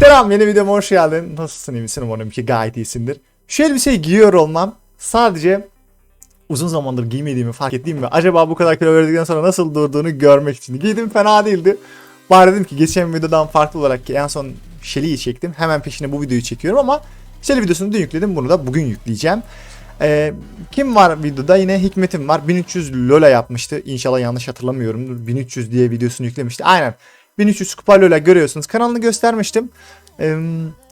Selam yeni videoma hoş geldin. Nasılsın iyi misin? Umarım ki gayet iyisindir. Şu elbiseyi giyiyor olmam sadece uzun zamandır giymediğimi fark ettiğim ve acaba bu kadar kilo verdikten sonra nasıl durduğunu görmek için. Giydim fena değildi. Bari dedim ki geçen videodan farklı olarak ki en son Shelly'yi çektim. Hemen peşine bu videoyu çekiyorum ama Shelly videosunu dün yükledim. Bunu da bugün yükleyeceğim. Ee, kim var videoda? Yine Hikmet'im var. 1300 Lola yapmıştı. İnşallah yanlış hatırlamıyorum. 1300 diye videosunu yüklemişti. Aynen. 1300 kupa Lola görüyorsunuz. Kanalını göstermiştim. Ee,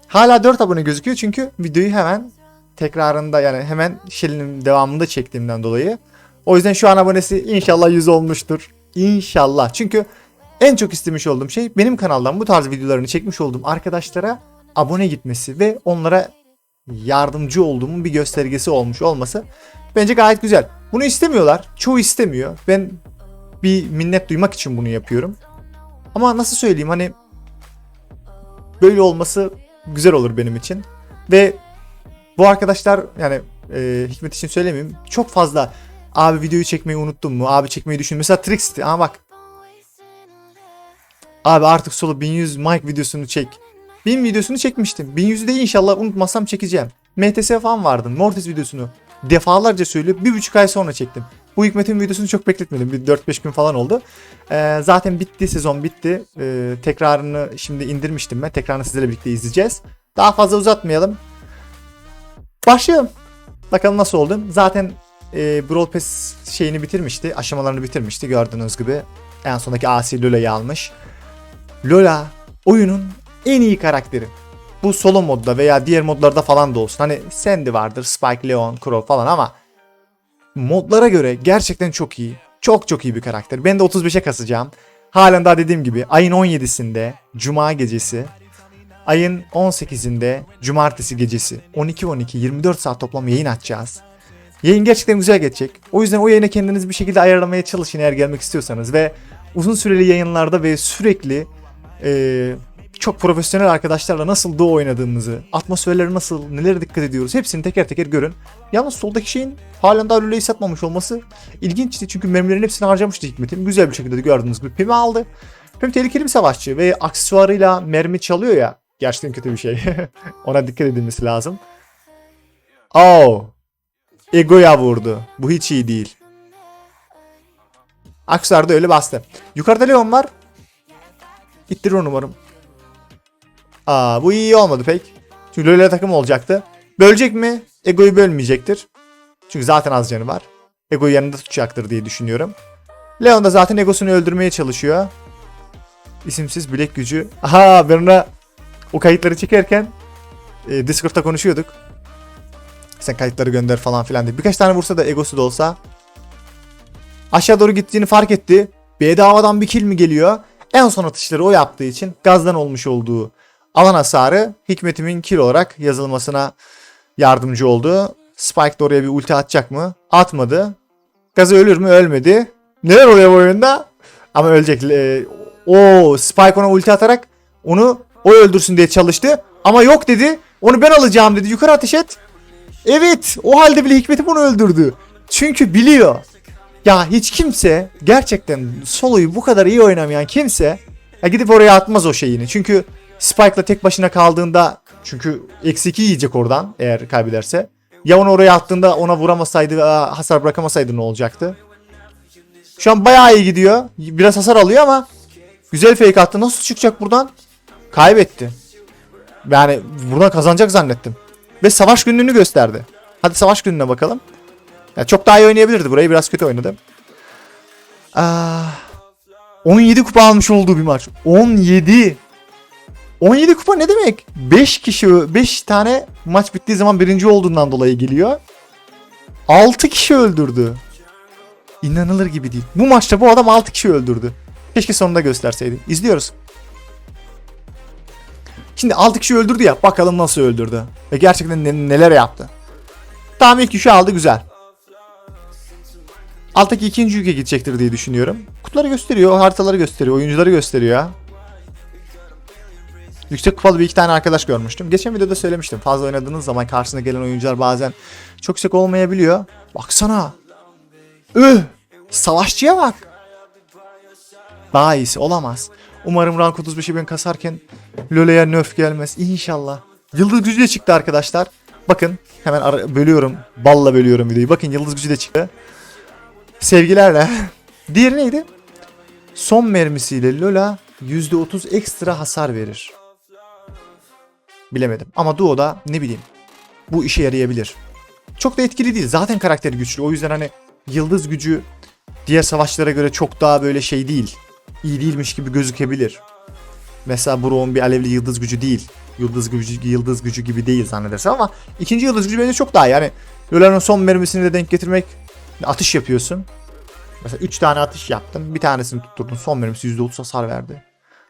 hala 4 abone gözüküyor çünkü videoyu hemen tekrarında yani hemen Shelly'nin devamında çektiğimden dolayı. O yüzden şu an abonesi inşallah 100 olmuştur. İnşallah. Çünkü en çok istemiş olduğum şey benim kanaldan bu tarz videolarını çekmiş olduğum arkadaşlara abone gitmesi ve onlara yardımcı olduğumun bir göstergesi olmuş olması bence gayet güzel. Bunu istemiyorlar. Çoğu istemiyor. Ben bir minnet duymak için bunu yapıyorum. Ama nasıl söyleyeyim hani böyle olması güzel olur benim için. Ve bu arkadaşlar yani e, Hikmet için söylemeyeyim. Çok fazla abi videoyu çekmeyi unuttun mu? Abi çekmeyi düşün. Mesela Trix'ti ama bak. Abi artık solo 1100 mic videosunu çek. 1000 videosunu çekmiştim. 1100'ü de inşallah unutmazsam çekeceğim. MTS falan vardı. Mortis videosunu defalarca söylüyor. Bir buçuk ay sonra çektim. Bu Hikmet'in videosunu çok bekletmedim. Bir 4-5 gün falan oldu. Ee, zaten bitti. Sezon bitti. Ee, tekrarını şimdi indirmiştim ben. Tekrarını sizlerle birlikte izleyeceğiz. Daha fazla uzatmayalım. Başlayalım. Bakalım nasıl oldu. Zaten e, Brawl Pass şeyini bitirmişti. Aşamalarını bitirmişti. Gördüğünüz gibi. En sondaki Asi Lola'yı almış. Lola oyunun en iyi karakteri. Bu solo modda veya diğer modlarda falan da olsun. Hani Sandy vardır, Spike, Leon, Crow falan ama modlara göre gerçekten çok iyi. Çok çok iyi bir karakter. Ben de 35'e kasacağım. Halen daha dediğim gibi ayın 17'sinde Cuma gecesi ayın 18'inde Cumartesi gecesi 12-12 24 saat toplam yayın açacağız. Yayın gerçekten güzel geçecek. O yüzden o yayına kendiniz bir şekilde ayarlamaya çalışın eğer gelmek istiyorsanız ve uzun süreli yayınlarda ve sürekli e, çok profesyonel arkadaşlarla nasıl duo oynadığımızı, atmosferleri nasıl, nelere dikkat ediyoruz hepsini teker teker görün. Yalnız soldaki şeyin halen daha lüleyi satmamış olması ilginçti çünkü mermilerin hepsini harcamıştı Hikmet'im. Güzel bir şekilde de gördüğünüz gibi Pim'i aldı. Pim tehlikeli bir savaşçı ve aksesuarıyla mermi çalıyor ya. Gerçekten kötü bir şey. Ona dikkat edilmesi lazım. Oh. Ego'ya vurdu. Bu hiç iyi değil. Aksesuar da öyle bastı. Yukarıda Leon var. İttirir umarım. Aa bu iyi olmadı pek. Çünkü Lola takım olacaktı. Bölecek mi? Ego'yu bölmeyecektir. Çünkü zaten az canı var. Ego'yu yanında tutacaktır diye düşünüyorum. Leon da zaten egosunu öldürmeye çalışıyor. İsimsiz bilek gücü. Aha ben ona o kayıtları çekerken e, Discord'da konuşuyorduk. Sen kayıtları gönder falan filan diye. Birkaç tane vursa da egosu da olsa. Aşağı doğru gittiğini fark etti. Bedavadan bir kill mi geliyor? En son atışları o yaptığı için gazdan olmuş olduğu alan hasarı Hikmet'imin kill olarak yazılmasına yardımcı oldu. Spike de oraya bir ulti atacak mı? Atmadı. Gazı ölür mü? Ölmedi. Neler oluyor bu oyunda? Ama ölecek. Ee, o Spike ona ulti atarak onu o öldürsün diye çalıştı. Ama yok dedi. Onu ben alacağım dedi. Yukarı ateş et. Evet. O halde bile Hikmet'i bunu öldürdü. Çünkü biliyor. Ya hiç kimse gerçekten soloyu bu kadar iyi oynamayan kimse ya gidip oraya atmaz o şeyini. Çünkü Spike'la tek başına kaldığında çünkü eksi 2 yiyecek oradan eğer kaybederse. Ya onu oraya attığında ona vuramasaydı hasar bırakamasaydı ne olacaktı? Şu an bayağı iyi gidiyor. Biraz hasar alıyor ama güzel fake attı. Nasıl çıkacak buradan? Kaybetti. Yani buradan kazanacak zannettim. Ve savaş günlüğünü gösterdi. Hadi savaş günlüğüne bakalım. Ya çok daha iyi oynayabilirdi. Burayı biraz kötü oynadı. Aa, 17 kupa almış olduğu bir maç. 17. 17 kupa ne demek? 5 kişi 5 tane maç bittiği zaman birinci olduğundan dolayı geliyor. 6 kişi öldürdü. İnanılır gibi değil. Bu maçta bu adam 6 kişi öldürdü. Keşke sonunda gösterseydi. İzliyoruz. Şimdi 6 kişi öldürdü ya. Bakalım nasıl öldürdü. Ve gerçekten ne- neler yaptı. Tamam ilk kişi aldı güzel. Alttaki ikinci yüke gidecektir diye düşünüyorum. Kutuları gösteriyor, haritaları gösteriyor, oyuncuları gösteriyor. Yüksek kupalı bir iki tane arkadaş görmüştüm. Geçen videoda söylemiştim. Fazla oynadığınız zaman karşısına gelen oyuncular bazen çok yüksek olmayabiliyor. Baksana. Üh! Savaşçıya bak. Daha iyisi olamaz. Umarım rank 35'i ben kasarken LoL'e nerf gelmez. İnşallah. Yıldız gücü de çıktı arkadaşlar. Bakın hemen bölüyorum. Balla bölüyorum videoyu. Bakın yıldız gücü de çıktı. Sevgilerle. Diğeri neydi? Son mermisiyle Lola %30 ekstra hasar verir. Bilemedim. Ama Duo'da ne bileyim. Bu işe yarayabilir. Çok da etkili değil. Zaten karakteri güçlü. O yüzden hani yıldız gücü diğer savaşlara göre çok daha böyle şey değil. İyi değilmiş gibi gözükebilir. Mesela Brock'un bir alevli yıldız gücü değil. Yıldız gücü yıldız gücü gibi değil zannedersem ama ikinci yıldız gücü bence çok daha. Yani Lola'nın son mermisini de denk getirmek atış yapıyorsun. Mesela 3 tane atış yaptın. Bir tanesini tutturdun. Son mermisi %30 hasar verdi.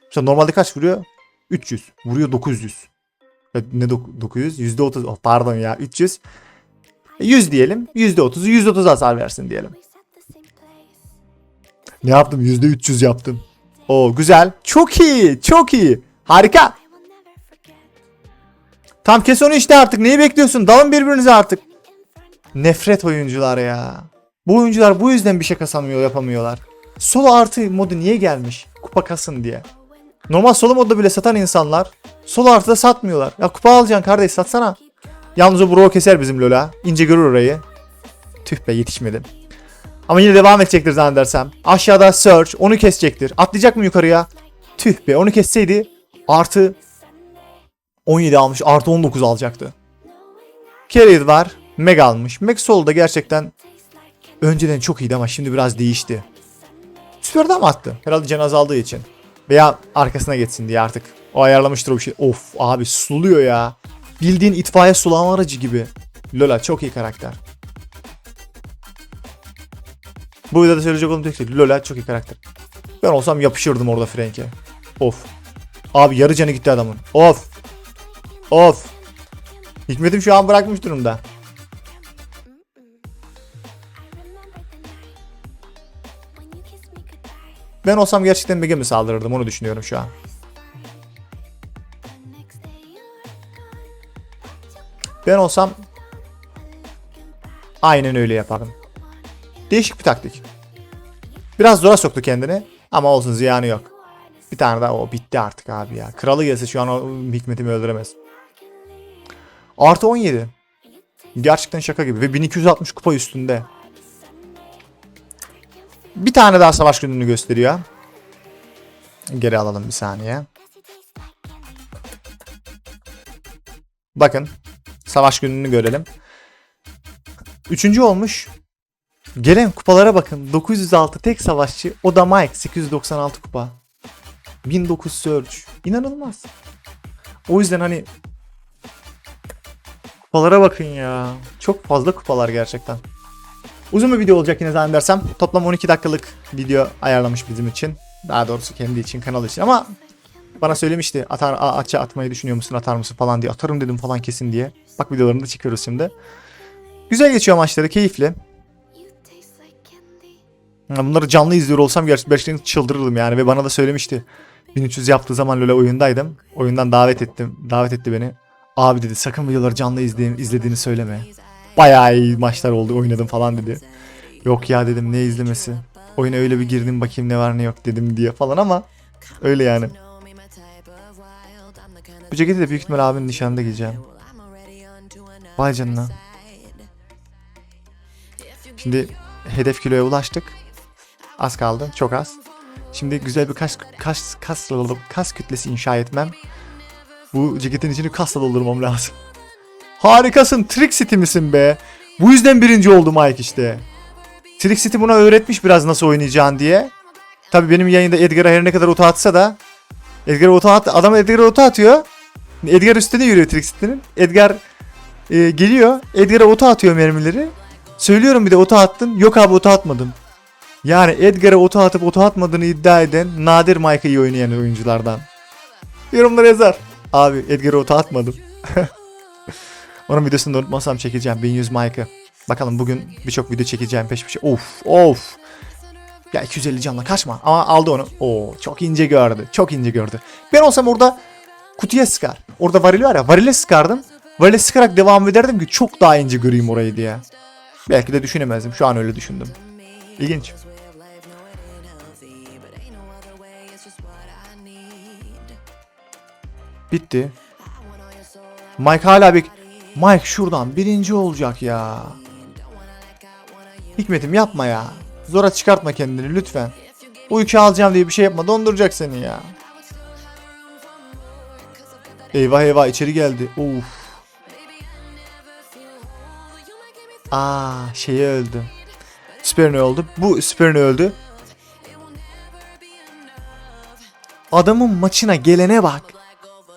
Mesela normalde kaç vuruyor? 300. Vuruyor 900. Evet, Ne dok- 900? %30. Oh, pardon ya 300. E, 100 diyelim. %30'u %30 hasar versin diyelim. Ne yaptım? %300 yaptım. Oo güzel. Çok iyi. Çok iyi. Harika. Tam kes onu işte artık. Neyi bekliyorsun? Dalın birbirinize artık. Nefret oyuncular ya. Bu oyuncular bu yüzden bir şey kasamıyor, yapamıyorlar. Solo artı modu niye gelmiş? Kupa kasın diye. Normal solo modda bile satan insanlar solo artıda satmıyorlar. Ya kupa alacaksın kardeş satsana. Yalnız o bro keser bizim Lola. İnce görür orayı. Tüh be yetişmedim. Ama yine devam edecektir zannedersem. Aşağıda Search onu kesecektir. Atlayacak mı yukarıya? Tüh be onu kesseydi artı 17 almış artı 19 alacaktı. Carrier var. Meg almış. Meg Solo'da gerçekten önceden çok iyiydi ama şimdi biraz değişti. Süper'de mi attı? Herhalde can azaldığı için. Veya arkasına geçsin diye artık. O ayarlamıştır o bir şey. Of abi suluyor ya. Bildiğin itfaiye sulama aracı gibi. Lola çok iyi karakter. Bu videoda söyleyecek olduğum tek şey Lola çok iyi karakter. Ben olsam yapışırdım orada Frank'e. Of. Abi yarı canı gitti adamın. Of. Of. Hikmetim şu an bırakmış durumda. Ben olsam gerçekten Meg'e mi saldırırdım onu düşünüyorum şu an. Ben olsam aynen öyle yapardım. Değişik bir taktik. Biraz zora soktu kendini ama olsun ziyanı yok. Bir tane daha o bitti artık abi ya. Kralı gelse şu an o hikmetimi öldüremez. Artı 17. Gerçekten şaka gibi ve 1260 kupa üstünde. Bir tane daha savaş gününü gösteriyor. Geri alalım bir saniye. Bakın. Savaş gününü görelim. Üçüncü olmuş. Gelen kupalara bakın. 906 tek savaşçı. O da Mike. 896 kupa. 1900 Surge. İnanılmaz. O yüzden hani kupalara bakın ya. Çok fazla kupalar gerçekten. Uzun bir video olacak yine zannedersem. Toplam 12 dakikalık video ayarlamış bizim için. Daha doğrusu kendi için, kanal için ama bana söylemişti atar a- açı atmayı düşünüyor musun atar mısın falan diye. Atarım dedim falan kesin diye. Bak videolarını da çıkıyoruz şimdi. Güzel geçiyor maçları keyifli. Bunları canlı izliyor olsam ger- gerçekten çıldırırdım yani ve bana da söylemişti. 1300 yaptığı zaman öyle oyundaydım. Oyundan davet ettim. Davet etti beni. Abi dedi sakın videoları canlı izlediğini söyleme. Bayağı iyi maçlar oldu oynadım falan dedi. Yok ya dedim ne izlemesi. Oyuna öyle bir girdim bakayım ne var ne yok dedim diye falan ama öyle yani. Bu ceketi de büyük ihtimal abinin nişanında giyeceğim. Vay canına. Şimdi hedef kiloya ulaştık. Az kaldı. Çok az. Şimdi güzel bir kas kas kas kas kütlesi inşa etmem. Bu ceketin içini kasla doldurmam lazım. Harikasın. Trick City misin be? Bu yüzden birinci oldu Mike işte. Trick City buna öğretmiş biraz nasıl oynayacağını diye. Tabi benim yayında Edgar'a her ne kadar ota atsa da Edgar'a ota at adam Edgar'a ota atıyor. Edgar üstüne yürüyor Trick City'nin. Edgar e, geliyor. Edgar'a ota atıyor mermileri. Söylüyorum bir de ota attın. Yok abi ota atmadım. Yani Edgar'a ota atıp ota atmadığını iddia eden nadir Mike'ı iyi oynayan oyunculardan. Yorumlara yazar. Abi Edgar'a ota atmadım. Onun videosunu da unutmasam çekeceğim. 1100 Mike'ı. Bakalım bugün birçok video çekeceğim peş peşe. Of of. Ya 250 canla kaçma. Ama aldı onu. Oo çok ince gördü. Çok ince gördü. Ben olsam orada kutuya sıkar. Orada varil var ya. Varile sıkardım. Varile sıkarak devam ederdim ki çok daha ince göreyim orayı diye. Belki de düşünemezdim. Şu an öyle düşündüm. İlginç. Bitti. Mike hala bir... Mike şuradan birinci olacak ya. Hikmetim yapma ya. Zora çıkartma kendini lütfen. Bu yükü alacağım diye bir şey yapma. Donduracak seni ya. Eyvah eyvah içeri geldi. Of. Aa şeyi öldü. Sperni öldü. Bu Sperni öldü. Adamın maçına gelene bak.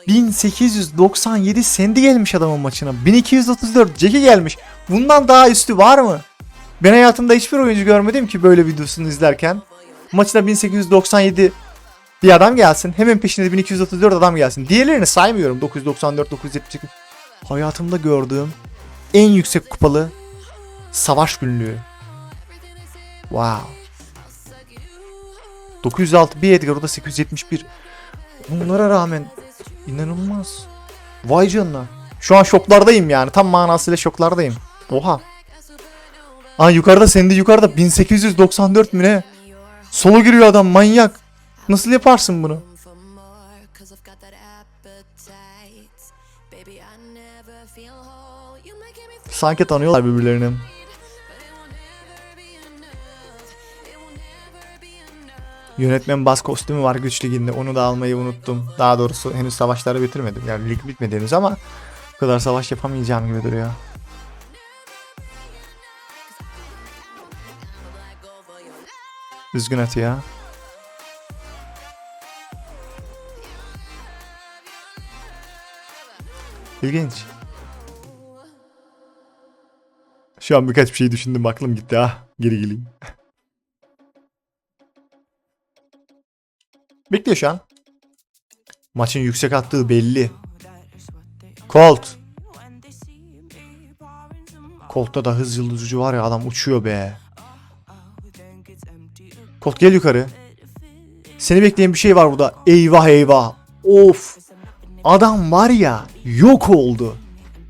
1897 Sandy gelmiş adamın maçına. 1234 Jackie gelmiş. Bundan daha üstü var mı? Ben hayatımda hiçbir oyuncu görmedim ki böyle videosunu izlerken. Maçına 1897 bir adam gelsin. Hemen peşinde 1234 adam gelsin. Diğerlerini saymıyorum. 994, 972. Hayatımda gördüğüm en yüksek kupalı savaş günlüğü. Wow. 906 bir Edgar o da 871. Bunlara rağmen inanılmaz. Vay canına. Şu an şoklardayım yani. Tam manasıyla şoklardayım. Oha. Aa yukarıda senin de yukarıda 1894 mü ne? Solo giriyor adam manyak. Nasıl yaparsın bunu? for more, cause Yönetmen bas kostümü var güç liginde. Onu da almayı unuttum. Daha doğrusu henüz savaşları bitirmedim. Yani lig bitmedi henüz ama bu kadar savaş yapamayacağım gibi duruyor. Üzgün atı ya. İlginç. Şu an birkaç bir şey düşündüm aklım gitti ah. Geri geleyim. Bekliyor şu an. Maçın yüksek attığı belli. Colt. Colt'ta da hız yıldızıcı var ya adam uçuyor be. Colt gel yukarı. Seni bekleyen bir şey var burada. Eyvah eyvah. Of. Adam var ya yok oldu.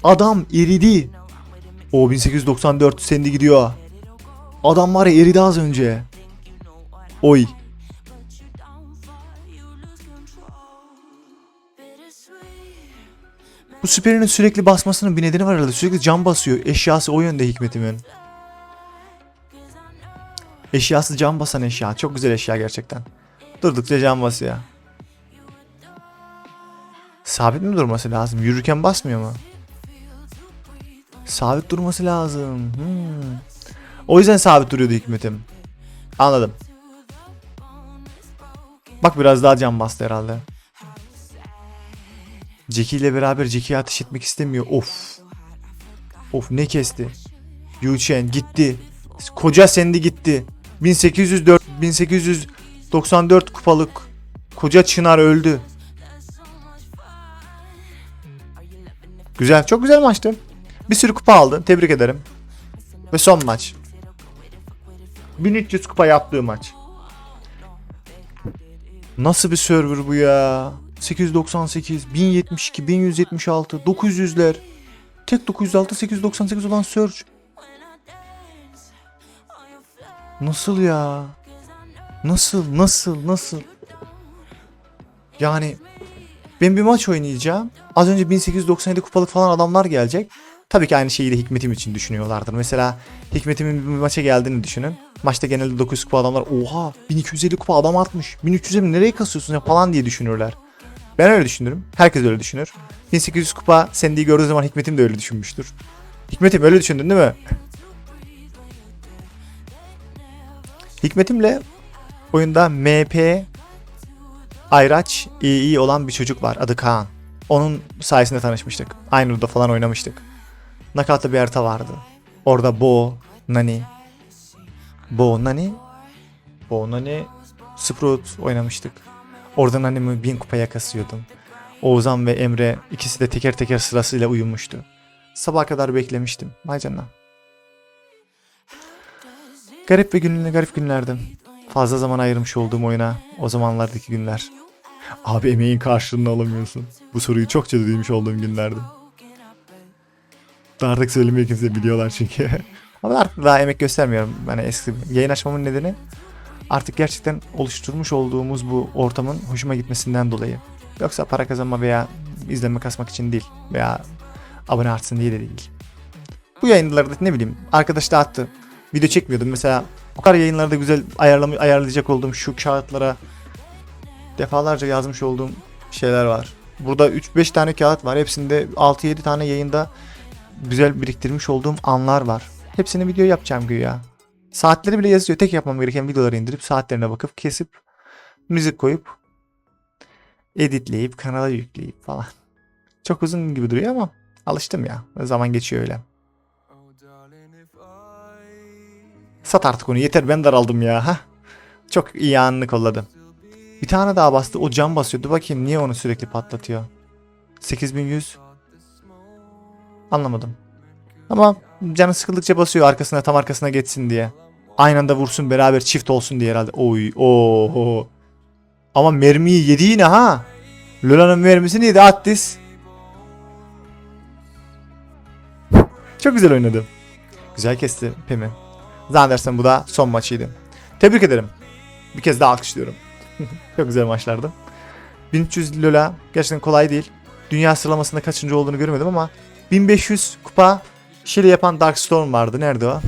Adam eridi. O 1894 sendi gidiyor. Adam var ya eridi az önce. Oy. Bu süperinin sürekli basmasının bir nedeni var herhalde. Sürekli cam basıyor. Eşyası o yönde hikmetimin. Eşyası cam basan eşya. Çok güzel eşya gerçekten. Durdukça cam basıyor. Sabit mi durması lazım? Yürürken basmıyor mu? Sabit durması lazım. Hmm. O yüzden sabit duruyordu hikmetim. Anladım. Bak biraz daha cam bastı herhalde. Jackie ile beraber Jackie'ye ateş etmek istemiyor. Of. Of ne kesti. Yu Chen gitti. Koca sendi gitti. 1804 1894 kupalık koca Çınar öldü. Güzel, çok güzel maçtı. Bir sürü kupa aldı. Tebrik ederim. Ve son maç. 1300 kupa yaptığı maç. Nasıl bir server bu ya? 898, 1072, 1176, 900'ler. Tek 906, 898 olan Surge. Nasıl ya? Nasıl, nasıl, nasıl? Yani ben bir maç oynayacağım. Az önce 1897 kupalık falan adamlar gelecek. Tabii ki aynı şeyi de Hikmetim için düşünüyorlardır. Mesela Hikmetim'in bir maça geldiğini düşünün. Maçta genelde 900 kupa adamlar oha 1250 kupa adam atmış. 1300'e nereye kasıyorsun ya falan diye düşünürler. Ben öyle düşünürüm. Herkes öyle düşünür. 1800 kupa Sandy'yi gördüğü zaman Hikmetim de öyle düşünmüştür. Hikmetim öyle düşündün değil mi? Hikmetimle oyunda MP Ayraç iyi olan bir çocuk var adı Kaan. Onun sayesinde tanışmıştık. Aynı odada falan oynamıştık. Nakatlı bir harita vardı. Orada Bo, Nani, Bo, Nani, Bo, Nani, Sprout oynamıştık. Oradan annemi bin kupaya kasıyordum. Oğuzhan ve Emre ikisi de teker teker sırasıyla uyumuştu. Sabah kadar beklemiştim. Vay canına. Garip ve günlü garip günlerdi. Fazla zaman ayırmış olduğum oyuna o zamanlardaki günler. Abi emeğin karşılığını alamıyorsun. Bu soruyu çokça duymuş olduğum günlerdi. Daha artık söylemeyi kimse biliyorlar çünkü. Ama artık daha emek göstermiyorum. Yani eski yayın açmamın nedeni artık gerçekten oluşturmuş olduğumuz bu ortamın hoşuma gitmesinden dolayı. Yoksa para kazanma veya izlenme kasmak için değil veya abone artsın diye de değil. Bu yayınlarda ne bileyim arkadaş da attı. Video çekmiyordum mesela o kadar yayınlarda güzel ayarlama, ayarlayacak olduğum şu kağıtlara defalarca yazmış olduğum şeyler var. Burada 3-5 tane kağıt var. Hepsinde 6-7 tane yayında güzel biriktirmiş olduğum anlar var. Hepsini video yapacağım güya. Saatleri bile yazıyor. Tek yapmam gereken videoları indirip saatlerine bakıp kesip müzik koyup editleyip kanala yükleyip falan. Çok uzun gibi duruyor ama alıştım ya. Zaman geçiyor öyle. Sat artık onu yeter ben daraldım ya. Hah. Çok iyi anını kolladım. Bir tane daha bastı o cam basıyordu. Bakayım niye onu sürekli patlatıyor. 8100. Anlamadım. Ama canı sıkıldıkça basıyor arkasına tam arkasına geçsin diye. Aynı anda vursun beraber çift olsun diye herhalde. Oy oho. Ama mermiyi yedi yine ha. Lola'nın mermisini yedi Attis. Çok güzel oynadı. Güzel kesti Pemi. Zannedersem bu da son maçıydı. Tebrik ederim. Bir kez daha alkışlıyorum. Çok güzel maçlardı. 1300 Lola gerçekten kolay değil. Dünya sıralamasında kaçıncı olduğunu görmedim ama 1500 kupa Şili yapan Darkstorm vardı. Nerede o?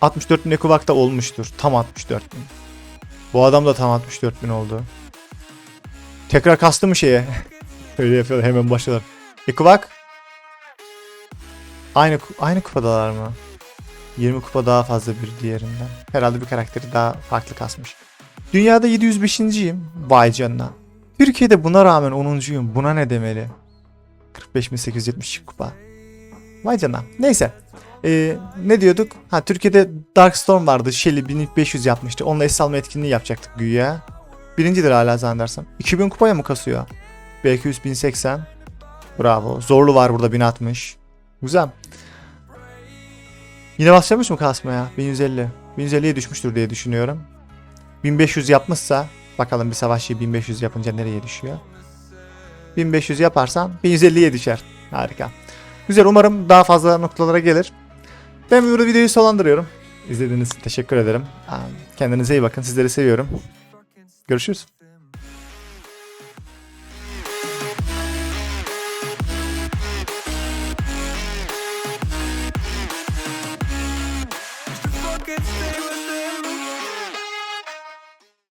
64 bin Ekuvak'ta olmuştur. Tam 64 bin. Bu adam da tam 64 bin oldu. Tekrar kastı mı şeye? Öyle yapıyorlar hemen başlıyorlar. Ekuvak. Aynı aynı kupadalar mı? 20 kupa daha fazla bir diğerinden. Herhalde bir karakteri daha farklı kasmış. Dünyada 705.yim. Vay canına. Türkiye'de buna rağmen 10.yum. Buna ne demeli? 45.870 kupa. Vay canına. Neyse. Ee, ne diyorduk? Ha Türkiye'de Darkstorm vardı. Shelly 1500 yapmıştı. Onunla es alma etkinliği yapacaktık güya. Birincidir hala zannedersem. 2000 kupaya mı kasıyor? BQ 1080. Bravo. Zorlu var burada 1060. Güzel. Yine başlamış mı kasmaya? 1150. 1150'ye düşmüştür diye düşünüyorum. 1500 yapmışsa bakalım bir savaşçıyı 1500 yapınca nereye düşüyor? 1500 yaparsan 1150'ye düşer. Harika. Güzel umarım daha fazla noktalara gelir. Ben burada videoyu sonlandırıyorum. İzlediğiniz için teşekkür ederim. Kendinize iyi bakın. Sizleri seviyorum. Görüşürüz.